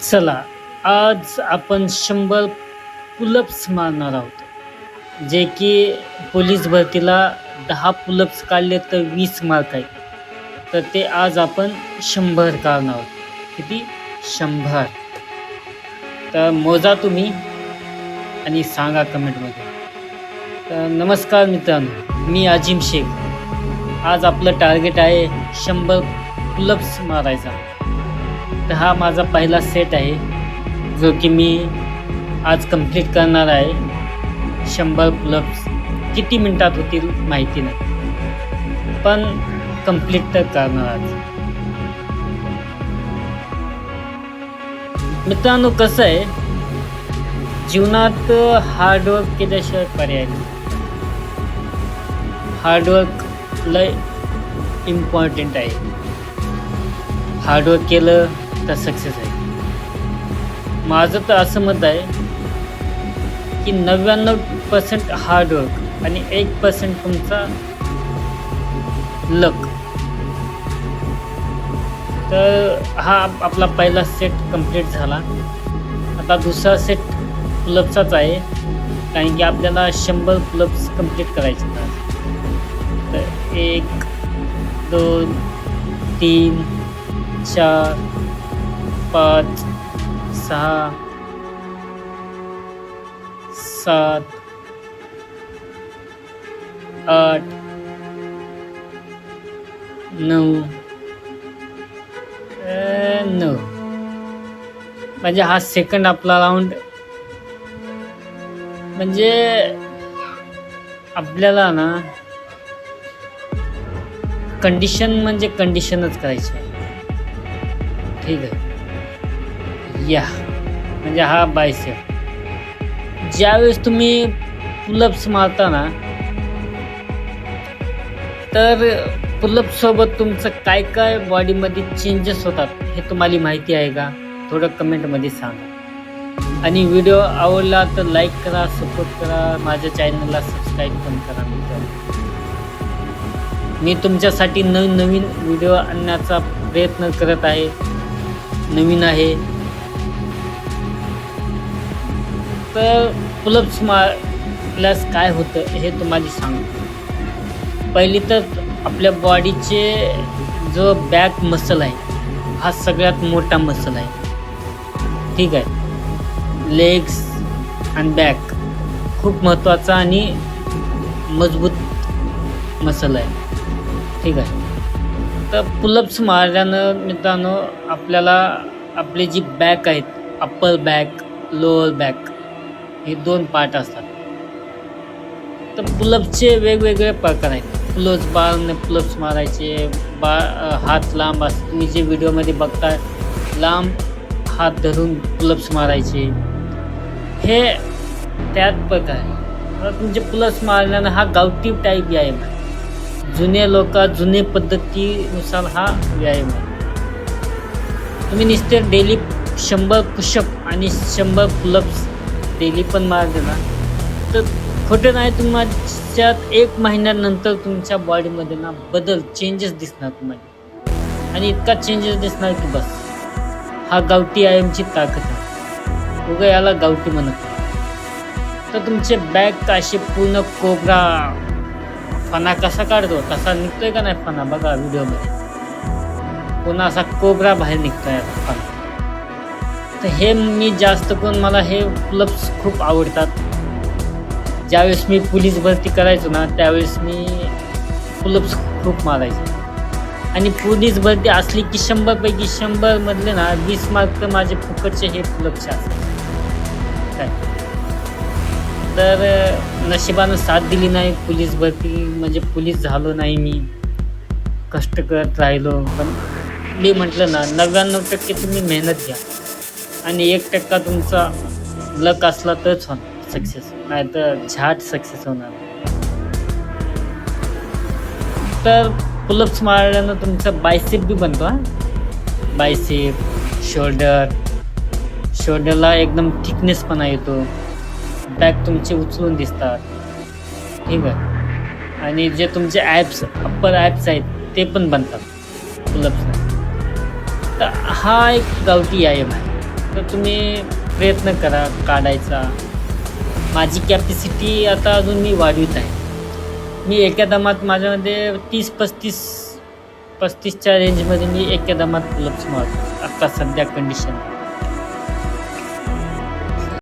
चला आज आपण शंभर पुलप्स मारणार आहोत. जे की पोलीस भरतीला दहा पुलप्स काढले तर वीस मार्क आहेत. तर ते आज आपण शंभर काढणार आहोत. किती? शंभर. तर मोजा तुम्ही आणि सांगा कमेंटमध्ये. तर नमस्कार मित्रांनो मी अजिम शेख. आज आपलं टार्गेट आहे शंभर पुलप्स मारायचा. तर हा माझा पहिला सेट आहे जो की मी आज कंप्लीट करणार आहे. शंभर पुलप्स किती मिनटात होतील माहिती नाही. पण कंप्लीट तर करणार आज. मित्रांनो कसं आहे? जीवनात हार्डवर्क केल्याशिवाय पर्याय नाही. हार्डवर्क लय इम्पॉर्टंट आहे. हार्डवर्क केलं तर सक्सेस आहे. माझं तर असं मत आहे की नव्याण्णव पर्सेंट हार्डवर्क आणि एक पर्सेंट तुमचा लक तर हा आपला पहिला सेट कंप्लीट झाला. आता दुसरा सेट पुलपचाच आहे कारण की आपल्याला शंभर पुलप्स कंप्लीट करायचे तर एक दोन तीन चार पाच सहा सात आठ नऊ नऊ. म्हणजे हा सेकंड आपला राऊंड म्हणजे आपल्याला ना कंडिशन म्हणजे कंडिशनच करायची आहे. ठीक आहे. या. म्हणजे हा बायसेप. ज्यावेळेस तुम्ही पुलप्स मारता ना तर पुलप सोबत तुमचं काय काय बॉडीमध्ये चेंजेस होतात हे तुम्हाला माहिती आहे का? थोडं कमेंटमध्ये सांगा. आणि व्हिडिओ आवडला तर लाईक करा सपोर्ट करा माझ्या चॅनलला सबस्क्राईब पण करा मित्रांनो. मी तुमच्यासाठी नवीन नवीन व्हिडिओ आणण्याचा प्रयत्न करत आहे. नवीन आहे. तर पुलप्स मारल्यास काय होतं हे तुम्हाला सांगतो पहिली तर आपल्या बॉडीचे जो बॅक मसल आहे हा सगळ्यात मोठा मसल आहे. ठीक आहे? लेग्स आणि बॅक खूप महत्त्वाचा आणि मजबूत मसल आहे. ठीक आहे? तर पुलप्स मारल्यानं मित्रांनो आपल्याला आपली जी बॅक आहेत अप्पर बॅक लोअर बॅक हे दोन पार्ट असतात. तर पुलप्सचे वेगवेगळे प्रकार आहेत. पुलप्स बारने पुलप्स मारायचे बा हात लांब अस तुम्ही जे व्हिडिओमध्ये बघता लांब हात धरून पुलप्स मारायचे. हे त्यात प्रकार आहे तुमचे पुलप्स मारण्यानं हा गावठी टाईप व्यायाम आहे. जुने लोक जुने पद्धतीनुसार हा व्यायाम आहे. तुम्ही नुसते डेली शंभर पुशअप आणि शंभर पुलप्स डेली पण मार दिला तर खोटं नाही तुमच्यात एक महिन्यानंतर तुमच्या बॉडीमध्ये ना बदल चेंजेस दिसणार तुम्हाला. आणि इतका चेंजेस दिसणार की बस. हा गावठी आयमची ताकद आहे. उगा याला गावठी म्हणत तर तुमचे बॅग असे पूर्ण कोबरा फणा कसा काढतो? तसा निघतोय का नाही फणा? बघा व्हिडिओमध्ये पुन्हा असा कोबरा बाहेर निघतोय आता फणा. तर हे मी जास्त करून मला हे क्लब्स खूप आवडतात. ज्यावेळेस मी पोलीस भरती करायचो ना त्यावेळेस मी पुलप्स खूप मारायचे. आणि पोलीस भरती असली की शंभरपैकी शंभरमधले ना वीस मार्क तर माझे फुकटचे हे पुलप्सचे असतात. काय? तर नशिबानं साथ दिली नाही पोलीस भरती म्हणजे पोलीस झालो नाही मी. कष्ट करत राहिलो. पण मी म्हटलं ना नव्याण्णव टक्के तुम्ही मेहनत घ्या. आणि एक टक्का तुमचा लक असला तरच होणार सक्सेस नाही तर झाट सक्सेस होणार. तर पुलप्स मारल्यानं तुमचा बायसेप बी बनतो हा. बायसेप शोल्डर शोल्डरला एकदम थिकनेसपणा येतो. बॅक तुमचे उचलून दिसतात. ठीक आहे. आणि जे तुमचे ॲप्स अप्पर ॲप्स आहेत ते पण बनतात. पुलप्स तर हा एक गावठी आहे आहे तर तुम्ही प्रयत्न करा काढायचा. माझी कॅपॅसिटी आता अजून मी वाढवित आहे. मी एका दमात माझ्यामध्ये तीस पस्तीस पस्तीसच्या रेंजमध्ये मी एका दमात लक्ष मारतो आत्ता सध्या कंडिशन